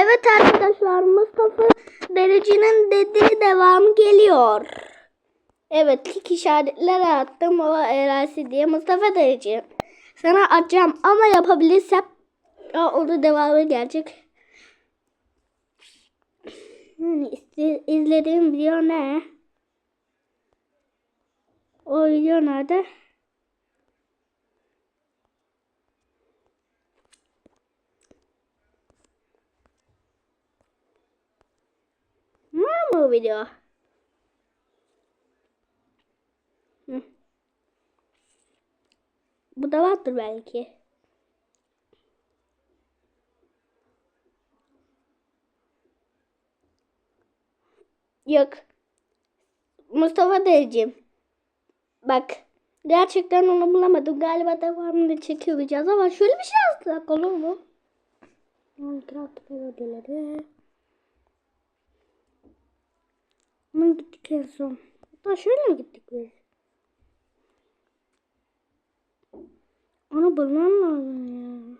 Evet arkadaşlar Mustafa Derici'nin dediği devamı geliyor. Evet lik işaretler attım o erasi diye Mustafa Derici. Sana atacağım ama yapabilirsem ya, onun devamı gelecek. Yani izle- izlediğim video ne? O video nerede? O video? Hı. Bu da vardır belki. Yok. Mustafa Dereciğim. Bak. Gerçekten onu bulamadım. Galiba devamını çekebileceğiz ama şöyle bir şey yazsak olur mu? Minecraft parodileri. Ama gittik en son. Hatta şöyle mi gittik biz? Onu bulmam lazım ya.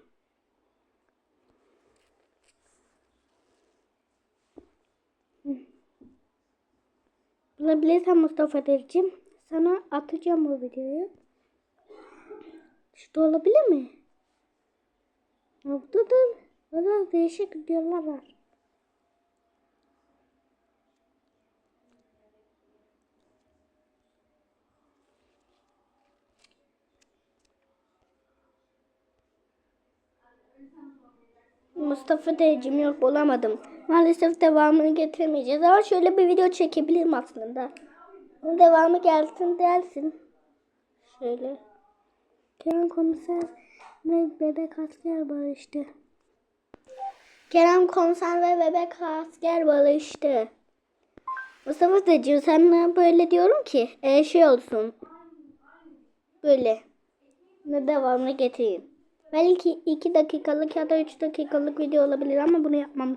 Hı. Bulabilirsem Mustafa Dericiğim sana atacağım o videoyu. Şurada olabilir mi? Burada da burada değişik videolar var. Mustafa Dereciğim yok bulamadım. Maalesef devamını getiremeyeceğiz ama şöyle bir video çekebilirim aslında. Devamı gelsin dersin. Şöyle. Kerem komiser ve bebek asker barıştı. Kerem komiser ve bebek asker barıştı. Mustafa Dereciğim sen böyle diyorum ki e, şey olsun. Böyle. Ne devamını getireyim. Belki 2 dakikalık ya da 3 dakikalık video olabilir ama bunu yapmam.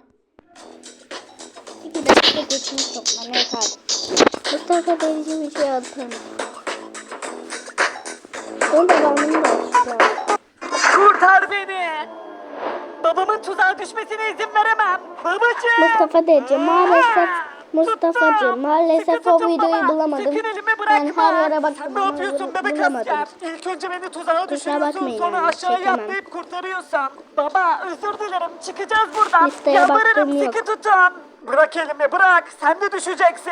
2 dakika geçmiş toplam yeter. Mustafa Derici bir şey atalım. Onun devamını da açacağım. Kurtar beni. Babamın tuzağa düşmesine izin veremem. Babacığım. Mustafa Derici maalesef Mustafa'cığım maalesef Sıkı o videoyu baba. bulamadım. Sakın elimi Ben her yere baktım. Sen ne yapıyorsun bebek bulamadım. asker? İlk önce beni tuzağa düşürüyorsun sonra yani, aşağıya çekemem. atlayıp kurtarıyorsun. Baba özür dilerim çıkacağız buradan. Listeye Yalvarırım baktım, yok. sıkı tutun. Bırak elimi bırak sen de düşeceksin.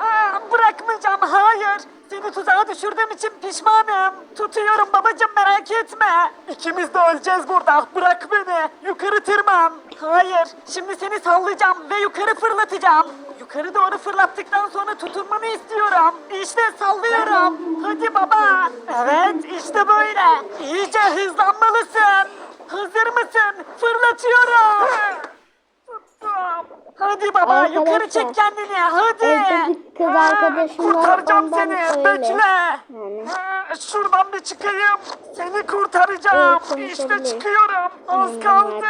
Aa, bırakmayacağım hayır. Seni tuzağa düşürdüğüm için pişmanım. Tutuyorum babacığım merak etme. İkimiz de öleceğiz burada. Bırak beni. Yukarı tırman. Hayır. Şimdi seni sallayacağım ve yukarı fırlatacağım. Yukarı doğru fırlattıktan sonra tutunmanı istiyorum. İşte sallıyorum. Hadi baba. Evet işte böyle. İyice hızlanmalısın. Hazır mısın? Fırlatıyorum. Tuttum. Hadi baba Arkadaşlar, yukarı çek kendini hadi. kız arkadaşım Kurtaracağım seni öyle. bekle. Yani. Şuradan bir çıkayım. Seni kurtaracağım. Evet, işte çıkıyorum. Az kaldı.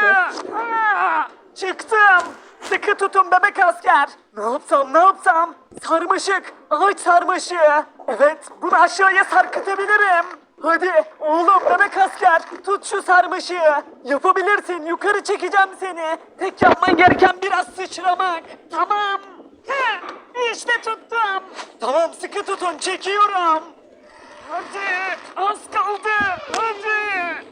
çıktım. Sıkı tutun bebek asker. Ne yapsam ne yapsam? Sarmaşık. Ağaç sarmaşığı. Evet bunu aşağıya sarkıtabilirim. Hadi oğlum bebek asker tut şu sarmaşığı. Yapabilirsin yukarı çekeceğim seni. Tek yapman gereken biraz sıçramak. Tamam. Heh, İşte tuttum. Tamam sıkı tutun çekiyorum. Hadi az kaldı. Hadi.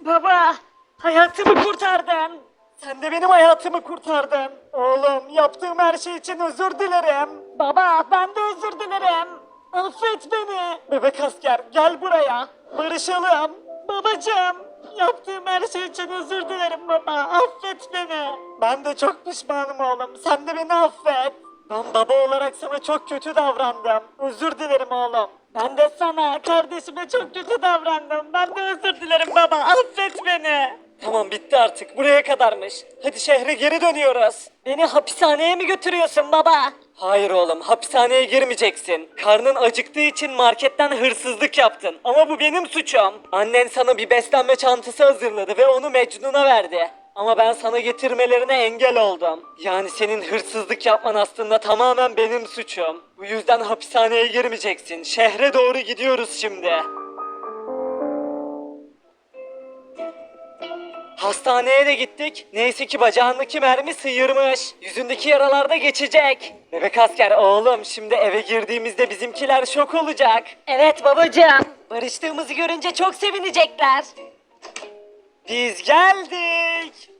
Baba hayatımı kurtardın. Sen de benim hayatımı kurtardın. Oğlum yaptığım her şey için özür dilerim. Baba ben de özür dilerim. Affet beni. Bebek asker gel buraya. Barışalım. Babacığım yaptığım her şey için özür dilerim baba. Affet beni. Ben de çok pişmanım oğlum. Sen de beni affet. Ben baba olarak sana çok kötü davrandım. Özür dilerim oğlum. Ben de sana kardeşime çok kötü davrandım. Ben de özür dilerim baba. Affet beni. Tamam bitti artık. Buraya kadarmış. Hadi şehre geri dönüyoruz. Beni hapishaneye mi götürüyorsun baba? Hayır oğlum hapishaneye girmeyeceksin. Karnın acıktığı için marketten hırsızlık yaptın. Ama bu benim suçum. Annen sana bir beslenme çantası hazırladı ve onu Mecnun'a verdi. Ama ben sana getirmelerine engel oldum. Yani senin hırsızlık yapman aslında tamamen benim suçum. Bu yüzden hapishaneye girmeyeceksin. Şehre doğru gidiyoruz şimdi. Hastaneye de gittik. Neyse ki bacağındaki mermi sıyırmış. Yüzündeki yaralar da geçecek. Bebek asker oğlum şimdi eve girdiğimizde bizimkiler şok olacak. Evet babacığım. Barıştığımızı görünce çok sevinecekler. Biz geldik.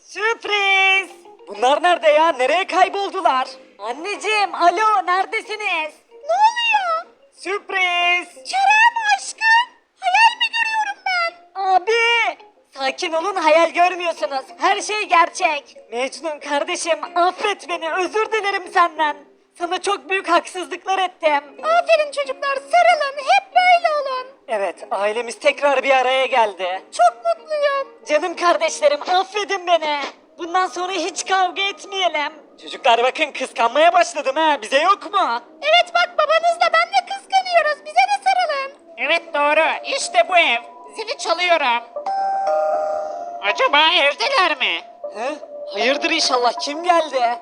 Sürpriz. Bunlar nerede ya? Nereye kayboldular? Anneciğim, alo, neredesiniz? Ne oluyor? Sürpriz. Kerem aşkım. Hayal mi görüyorum ben? Abi. Sakin olun, hayal görmüyorsunuz. Her şey gerçek. Mecnun kardeşim, affet beni. Özür dilerim senden. Sana çok büyük haksızlıklar ettim. Aferin çocuklar, sarılın. Hep böyle olun. Evet, ailemiz tekrar bir araya geldi. Çok mutluyum. Canım kardeşlerim, affedin beni. Bundan sonra hiç kavga etmeyelim. Çocuklar bakın kıskanmaya başladım ha, bize yok mu? Evet bak babanız da ben de kıskanıyoruz, bize de sarılın. Evet doğru. İşte bu ev. Zili çalıyorum. Acaba evdeler mi? He? Hayırdır inşallah, kim geldi?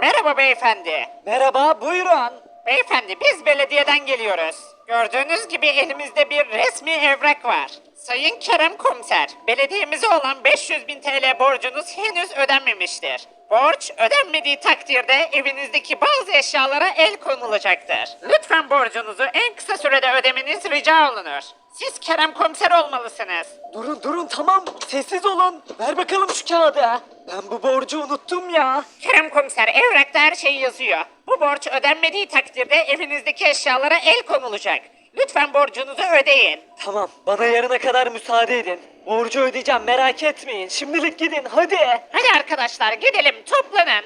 Merhaba beyefendi. Merhaba, buyurun. Beyefendi biz belediyeden geliyoruz. Gördüğünüz gibi elimizde bir resmi evrak var. Sayın Kerem Komiser, belediyemize olan 500 bin TL borcunuz henüz ödenmemiştir. Borç ödenmediği takdirde evinizdeki bazı eşyalara el konulacaktır. Lütfen borcunuzu en kısa sürede ödemeniz rica olunur. Siz Kerem Komiser olmalısınız. Durun durun tamam, sessiz olun. Ver bakalım şu kağıdı. Ben bu borcu unuttum ya. Kerem komiser evrakta her şey yazıyor. Bu borç ödenmediği takdirde evinizdeki eşyalara el konulacak. Lütfen borcunuzu ödeyin. Tamam, bana yarına kadar müsaade edin. Borcu ödeyeceğim, merak etmeyin. Şimdilik gidin, hadi. Hadi arkadaşlar gidelim toplanın.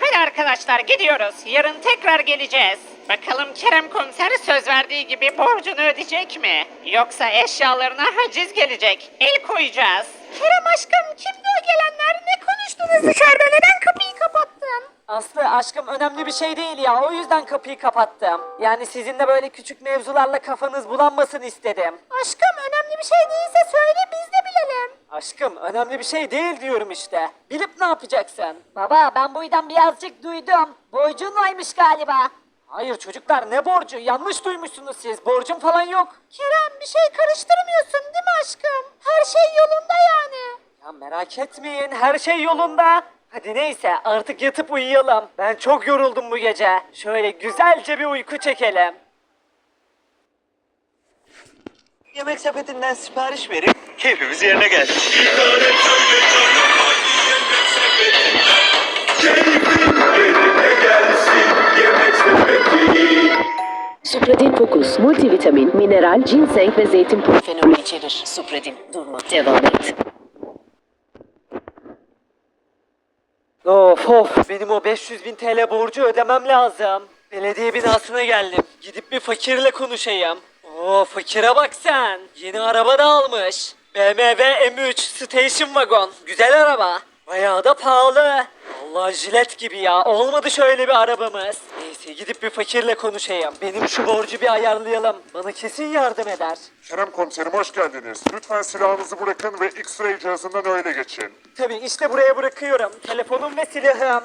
Hadi arkadaşlar gidiyoruz. Yarın tekrar geleceğiz. Bakalım Kerem komiser söz verdiği gibi borcunu ödeyecek mi? Yoksa eşyalarına haciz gelecek. El koyacağız. Kerem aşkım kimdi o gelenler? Ne konuştunuz dışarıda? Neden kapıyı kapattın? Aslı aşkım önemli bir şey değil ya, o yüzden kapıyı kapattım. Yani sizin de böyle küçük mevzularla kafanız bulanmasın istedim. Aşkım önemli bir şey değilse söyle biz de bilelim. Aşkım önemli bir şey değil diyorum işte. Bilip ne yapacaksın? Baba ben buydan birazcık duydum. Borcun varmış galiba. Hayır çocuklar ne borcu? Yanlış duymuşsunuz siz. Borcum falan yok. Kerem bir şey karıştırmıyorsun değil mi aşkım? Her şey yolunda yani. Ya merak etmeyin her şey yolunda. Hadi neyse artık yatıp uyuyalım. Ben çok yoruldum bu gece. Şöyle güzelce bir uyku çekelim. Yemek sepetinden sipariş verip keyfimiz yerine geldi. Supradin Focus, multivitamin, mineral, ginseng ve zeytin fenolü içerir. Supradin, durma, devam et. Of of benim o 500 bin TL borcu ödemem lazım. Belediye binasına geldim. Gidip bir fakirle konuşayım. Oo fakire bak sen. Yeni araba da almış. BMW M3 Station Wagon. Güzel araba. Bayağı da pahalı. Allah jilet gibi ya. Olmadı şöyle bir arabamız. Neyse gidip bir fakirle konuşayım. Benim şu borcu bir ayarlayalım. Bana kesin yardım eder. Kerem komiserim hoş geldiniz. Lütfen silahınızı bırakın ve X-ray cihazından öyle geçin. Tabii işte buraya bırakıyorum. Telefonum ve silahım.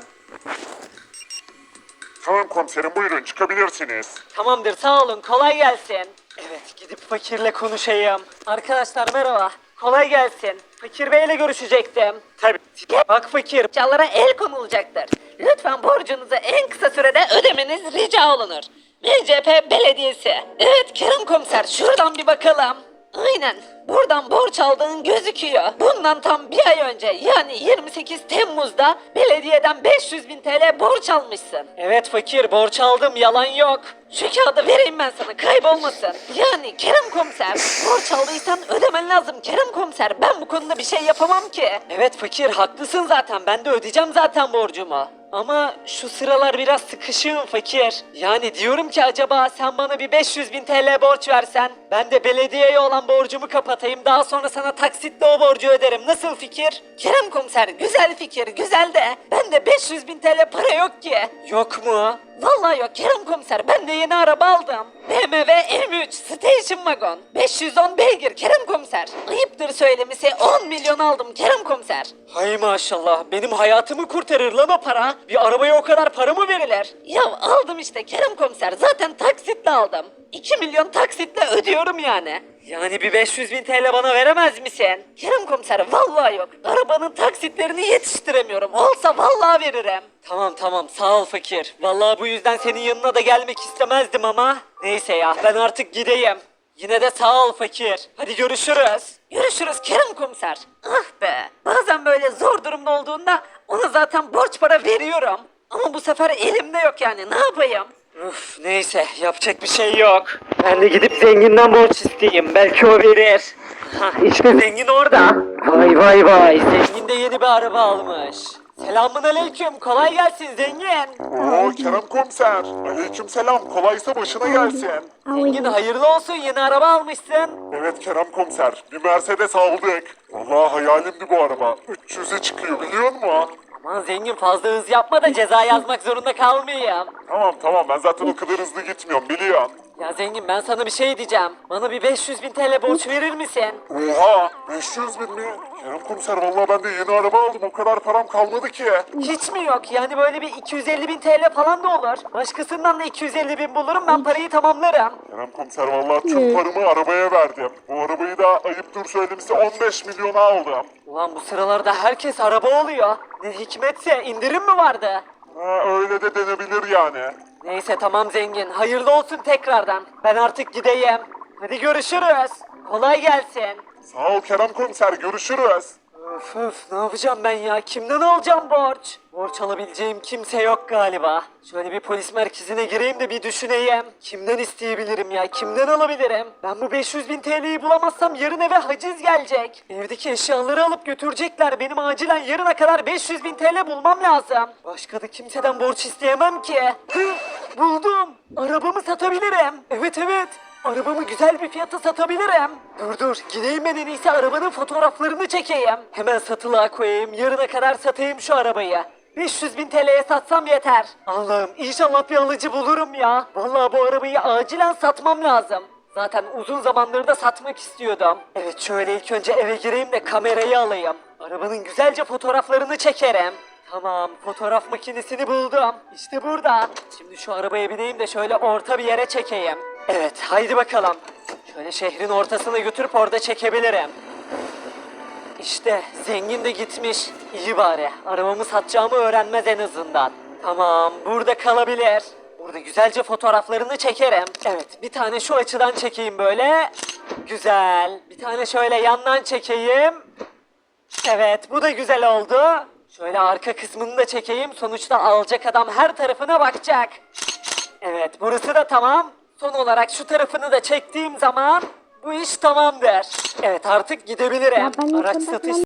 Tamam komiserim buyurun çıkabilirsiniz. Tamamdır sağ olun kolay gelsin. Evet gidip fakirle konuşayım. Arkadaşlar merhaba. Kolay gelsin. Fakir beyle görüşecektim. Tabii. Bak fakir. Eşyalara el konulacaktır. Lütfen borcunuzu en kısa sürede ödemeniz rica olunur. MCP Belediyesi. Evet Kerem Komiser şuradan bir bakalım. Aynen. Buradan borç aldığın gözüküyor. Bundan tam bir ay önce yani 28 Temmuz'da belediyeden 500 bin TL borç almışsın. Evet fakir borç aldım yalan yok. Şu kağıdı vereyim ben sana kaybolmasın. Yani Kerem Komiser borç aldıysan ödemen lazım Kerem Komiser. Ben bu konuda bir şey yapamam ki. Evet fakir haklısın zaten ben de ödeyeceğim zaten borcumu. Ama şu sıralar biraz sıkışığım fakir. Yani diyorum ki acaba sen bana bir 500 bin TL borç versen ben de belediyeye olan borcumu kapatayım daha sonra sana taksitle o borcu öderim. Nasıl fikir? Kerem Komiser güzel fikir güzel de bende 500 bin TL para yok ki. Yok mu? Vallahi yok Kerem komiser ben de yeni araba aldım. BMW M3 Station Wagon 510 beygir Kerem komiser. Ayıptır söylemesi 10 milyon aldım Kerem komiser. Hay maşallah benim hayatımı kurtarır lan o para. Bir arabaya o kadar para mı verilir? Ya aldım işte Kerem komiser zaten taksitle aldım. 2 milyon taksitle ödüyorum yani. Yani bir 500 bin TL bana veremez misin? Kerem komiser vallahi yok. Arabanın taksitlerini yetiştiremiyorum. Olsa vallahi veririm. Tamam tamam sağ ol fakir. Vallahi bu yüzden senin yanına da gelmek istemezdim ama. Neyse ya ben artık gideyim. Yine de sağ ol fakir. Hadi görüşürüz. Görüşürüz Kerem komiser. Ah be. Bazen böyle zor durumda olduğunda ona zaten borç para veriyorum. Ama bu sefer elimde yok yani ne yapayım? Uf, neyse yapacak bir şey yok. Ben de gidip zenginden borç isteyeyim. Belki o verir. Ha, işte zengin orada. Vay vay vay. Zengin de yeni bir araba almış. Selamun aleyküm. Kolay gelsin zengin. Oo Kerem komiser. Aleyküm selam. Kolaysa başına gelsin. Zengin hayırlı olsun yeni araba almışsın. Evet Kerem komiser. Bir Mercedes aldık. Vallahi hayalimdi bu araba. 300'e çıkıyor biliyor musun? Aman zengin fazla hız yapma da ceza yazmak zorunda kalmayayım. Tamam tamam ben zaten o kadar hızlı gitmiyorum biliyorsun. Ya zengin ben sana bir şey diyeceğim. Bana bir 500 bin TL borç verir misin? Oha 500 bin mi? Kerem komiser vallahi ben de yeni araba aldım o kadar param kalmadı ki. Hiç mi yok? Yani böyle bir 250 bin TL falan da olur. Başkasından da 250 bin bulurum ben parayı tamamlarım. Kerem komiser vallahi tüm paramı arabaya verdim. Bu arabayı da ayıptır söylemesi 15 milyona aldım. Ulan bu sıralarda herkes araba oluyor. Ne hikmetse indirim mi vardı? Ha, öyle de denebilir yani. Neyse tamam zengin. Hayırlı olsun tekrardan. Ben artık gideyim. Hadi görüşürüz. Kolay gelsin. Sağ ol Kerem komiser görüşürüz. Öf öf ne yapacağım ben ya? Kimden alacağım borç? Borç alabileceğim kimse yok galiba. Şöyle bir polis merkezine gireyim de bir düşüneyim. Kimden isteyebilirim ya? Kimden alabilirim? Ben bu 500 bin TL'yi bulamazsam yarın eve haciz gelecek. Evdeki eşyaları alıp götürecekler. Benim acilen yarına kadar 500 bin TL bulmam lazım. Başka da kimseden borç isteyemem ki. Hı, buldum. Arabamı satabilirim. Evet evet. Arabamı güzel bir fiyata satabilirim. Dur dur gideyim ben en iyisi arabanın fotoğraflarını çekeyim. Hemen satılığa koyayım yarına kadar satayım şu arabayı. 500 bin TL'ye satsam yeter. Allah'ım inşallah bir alıcı bulurum ya. Vallahi bu arabayı acilen satmam lazım. Zaten uzun zamandır da satmak istiyordum. Evet şöyle ilk önce eve gireyim de kamerayı alayım. Arabanın güzelce fotoğraflarını çekerim. Tamam, fotoğraf makinesini buldum. İşte burada. Şimdi şu arabaya bineyim de şöyle orta bir yere çekeyim. Evet, haydi bakalım. Şöyle şehrin ortasına götürüp orada çekebilirim. İşte zengin de gitmiş. İyi bari. Arabamı satacağımı öğrenmez en azından. Tamam, burada kalabilir. Burada güzelce fotoğraflarını çekerim. Evet, bir tane şu açıdan çekeyim böyle. Güzel. Bir tane şöyle yandan çekeyim. Evet bu da güzel oldu. Şöyle arka kısmını da çekeyim. Sonuçta alacak adam her tarafına bakacak. Evet burası da tamam. Son olarak şu tarafını da çektiğim zaman bu iş tamamdır. Evet artık gidebilirim. Ya ben Araç yakında satış